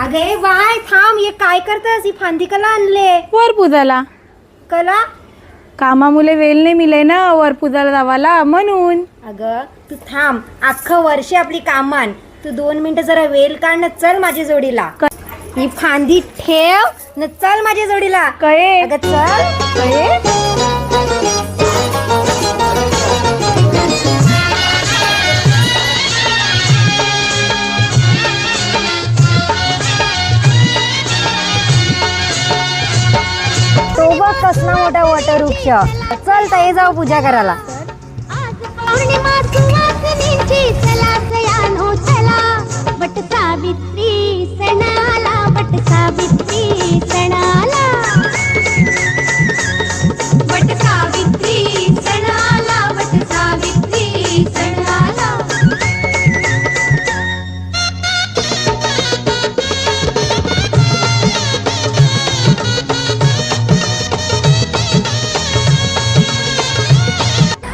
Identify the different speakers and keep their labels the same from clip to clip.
Speaker 1: अगे bye थांब हे काय करतेस ही फांदी कला आणले.
Speaker 2: वर पूजाला.
Speaker 1: कला?
Speaker 2: कामामुळे वेळ नाही मिळे ना वर पूजाला जावाला म्हणून.
Speaker 1: अगं तू थांब अख्खं वर्ष आपली कामान तू दोन मिनिटं जरा वेल काढ न चल माझ्या जोडीला. ही फांदी ठेव न चल माझ्या जोडीला.
Speaker 2: कळे.
Speaker 1: अगं चल
Speaker 2: कळे.
Speaker 1: बघ कसला मोठा वटवृक्ष. चल ताई जाऊ पूजा करायला.
Speaker 3: आज पौर्णिमा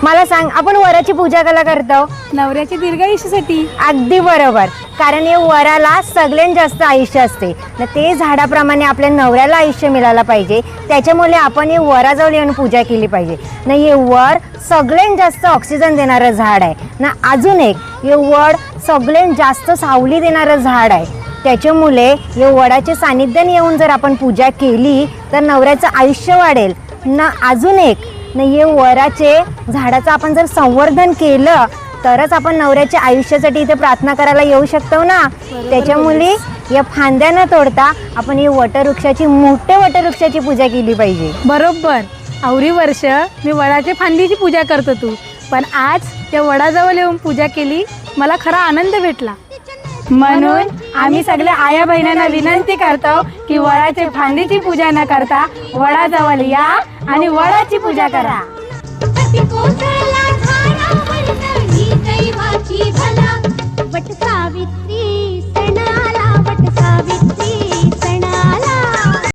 Speaker 1: मला सांग आपण वराची पूजा कला करतो?
Speaker 2: नवऱ्याच्या दीर्घायुष्यासाठी
Speaker 1: अगदी बरोबर. कारण या वराला सगळ्यात जास्त आयुष्य असते. न ते झाडाप्रमाणे आपल्या नवऱ्याला आयुष्य मिळालं पाहिजे. त्याच्यामुळे आपण हे वराजवळ येऊन पूजा केली पाहिजे. न हे वर सगळ्यात जास्त ऑक्सिजन देणारं झाड आहे. ना अजून एक हे वड सगळ्यात जास्त सावली देणारं झाड आहे. त्याच्यामुळे हे वडाचे सानिध्याने येऊन जर आपण पूजा केली तर नवऱ्याचं आयुष्य वाढेल. ना अजून एक न हे वराचे झाडाचं आपण जर संवर्धन केलं तरच आपण नवऱ्याच्या आयुष्यासाठी इथे प्रार्थना करायला येऊ शकतो ना? त्याच्यामुळे या फांद्या न तोडता आपण ही वटवृक्षाची मोठ्या वटवृक्षाची पूजा केली पाहिजे.
Speaker 2: बरोबर. आवरी वर्ष मी वडाच्या फांदीची पूजा करतो तू. पण आज त्या वडाजवळ येऊन पूजा केली मला खरा आनंद भेटला. म्हणून आम्ही सगळ्या आया बहिणींना विनंती करतो की वडाच्या फांदीची पूजा न करता वडाजवळ या. आणि वडाची पूजा करा.